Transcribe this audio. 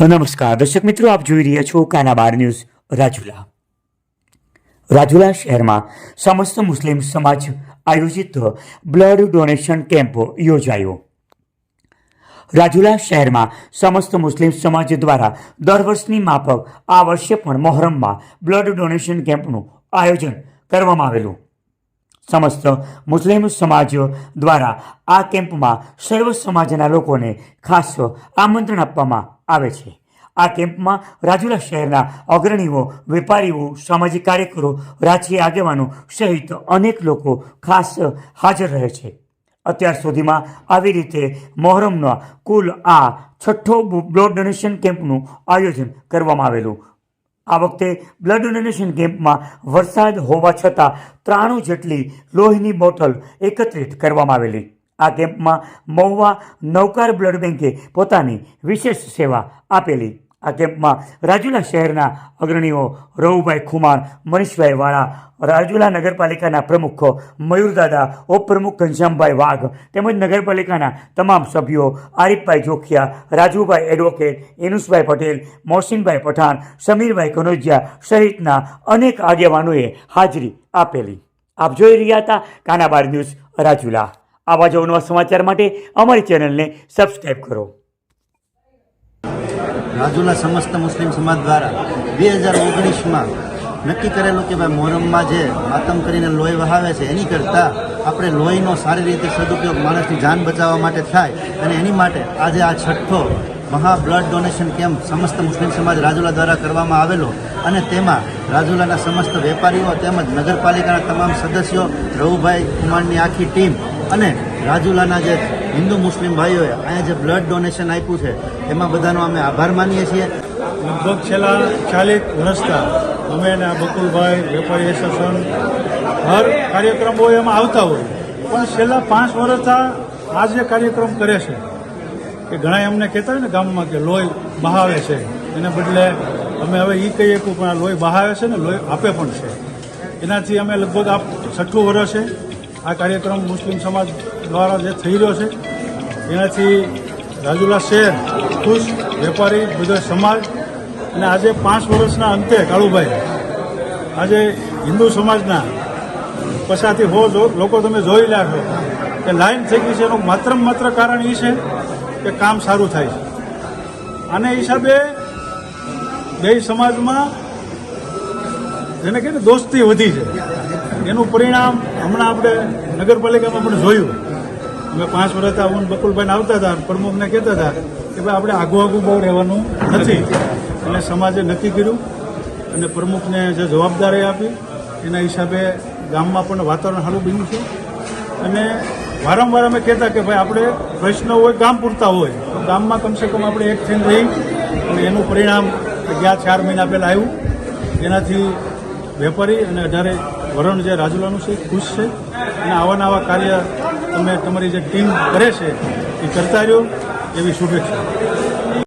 નમસ્કાર, દર્શક મિત્રો, આપ જોઈ રહ્યા છો કાના બાર ન્યૂઝ, રાજુલા. રાજુલા શહેરમાં સમસ્ત મુસ્લિમ સમાજ આયોજિત બ્લડ ડોનેશન કેમ્પ યોજાયો. રાજુલા શહેરમાં સમસ્ત મુસ્લિમ સમાજ દ્વારા દર વર્ષની માફક આ વર્ષે પણ મોહરમમાં બ્લડ ડોનેશન કેમ્પનું આયોજન કરવામાં આવેલું. સમસ્ત મુસ્લિમ સમાજ દ્વારા આ કેમ્પમાં સર્વ સમાજના લોકોને ખાસ આમંત્રણ આપવામાં આવે છે. આ કેમ્પમાં રાજુલા શહેરના અગ્રણીઓ, વેપારીઓ, સામાજિક કાર્યકરો, રાજકીય આગેવાનો સહિત અનેક લોકો ખાસ હાજર રહે છે. અત્યાર સુધીમાં આવી રીતે મોહરમના કુલ આ છઠ્ઠો બ્લડ ડોનેશન કેમ્પનું આયોજન કરવામાં આવેલું આ વખતે બ્લડ ડોનેશન કેમ્પમાં વરસાદ હોવા છતાં ત્રાણું જેટલી લોહીની બોટલ એકત્રિત કરવામાં આવેલી. આ કેમ્પમાં મહુવા નૌકાર બ્લડ બેંકે પોતાની વિશેષ સેવા આપેલી. આ કેમ્પમાં રાજુલા શહેરના અગ્રણીઓ રવુભાઈ ખુમાર મનીષભાઈ વાળા, રાજુલા નગરપાલિકાના પ્રમુખ મયુરદાદા ઉપપ્રમુખ ઘનશ્યામભાઈ વાઘ તેમજ નગરપાલિકાના તમામ સભ્યો આરીફભાઈ જોખિયા, રાજુભાઈ એડવોકેટ એનુસભાઈ પટેલ, મોહસિનભાઈ પઠાણ, સમીરભાઈ કનોજિયા સહિતના અનેક આગેવાનોએ હાજરી આપેલી. આપ જોઈ રહ્યા હતા કાનાબાર ન્યૂઝ રાજુલા. આવા જ સમાચાર માટે અમારી ચેનલને સબસ્ક્રાઈબ કરો. રાજુલા સમસ્ત મુસ્લિમ સમાજ દ્વારા બે હજાર ઓગણીસમાં નક્કી કરેલું કે ભાઈ મોહરમમાં જે માતમ કરીને લોહી વહાવે છે, એની કરતાં આપણે લોહીનો સારી રીતે સદુપયોગ માણસની જાન બચાવવા માટે થાય અને એની માટે આજે આ છઠ્ઠો મહા બ્લડ ડોનેશન કેમ્પ સમસ્ત મુસ્લિમ સમાજ રાજુલા દ્વારા કરવામાં આવેલો અને તેમાં રાજુલાના સમસ્ત વેપારીઓ તેમજ નગરપાલિકાના તમામ સદસ્યો રવુભાઈ કુમારની આખી ટીમ અને રાજુલાના જે હિન્દુ મુસ્લિમ ભાઈઓએ અહીંયા જે બ્લડ ડોનેશન આપ્યું છે, એમાં બધાનો અમે આભાર માનીએ છીએ. લગભગ છેલ્લા ચાલીસ વર્ષના અમે અને બકુલભાઈ, વેપારી એસોસિએશન, હર કાર્યક્રમ હોય એમાં આવતા હોય. પણ છેલ્લા પાંચ વર્ષથી આ જે કાર્યક્રમ કરે છે કે ઘણા એમને કહેતા હોય ને ગામમાં કે લોહી બહાવે છે. એને બદલે અમે હવે એ કહીએ કે પણ આ લોહી બહાવે છે ને, લોહી આપે પણ છે. એનાથી અમે લગભગ આ છઠ્ઠું વર્ષ છે આ કાર્યક્રમ મુસ્લિમ સમાજ દ્વારા જે થઈ રહ્યો છે, એનાથી રાજુલા શહેર, ખુશ વેપારી ગુજરાત સમાજ અને આજે પાંચ વર્ષના અંતે કાળુભાઈ, આજે હિન્દુ સમાજના પછાથી હો લોકો તમે જોઈ રહ્યા છો કે લાઈન થઈ ગઈ છે. એનું માત્ર માત્ર કારણ એ છે કે કામ સારું થાય છે. આને હિસાબે બે સમાજમાં જેને કહે દોસ્તી વધી છે. એનું પરિણામ હમણાં આપણે નગરપાલિકામાં પણ જોયું. અમે પાંચ વર્ષ હું બકુલભાઈને આવતા હતા પ્રમુખને કહેતા હતા કે ભાઈ આપણે આગુ આગુ બહુ રહેવાનું નથી. એટલે સમાજે નક્કી કર્યું અને પ્રમુખને જે જવાબદારી આપી, એના હિસાબે ગામમાં પણ વાતાવરણ સારું બન્યું છે. અને વારંવાર અમે કહેતા કે ભાઈ આપણે પ્રશ્નો હોય, ગામ પૂરતા હોય, તો ગામમાં કમસે કમ આપણે એક થઈને રહી અને એનું પરિણામ ગયા ચાર મહિના પહેલાં આવ્યું. એનાથી વેપારી અને અઢારે વરણ જે રાજુલાનું છે, ખુશ છે. અને આવા નવા કાર્ય તમે તમારી જે ટીમ કરે છે એ કરતા રહ્યો. એવી શુભેચ્છા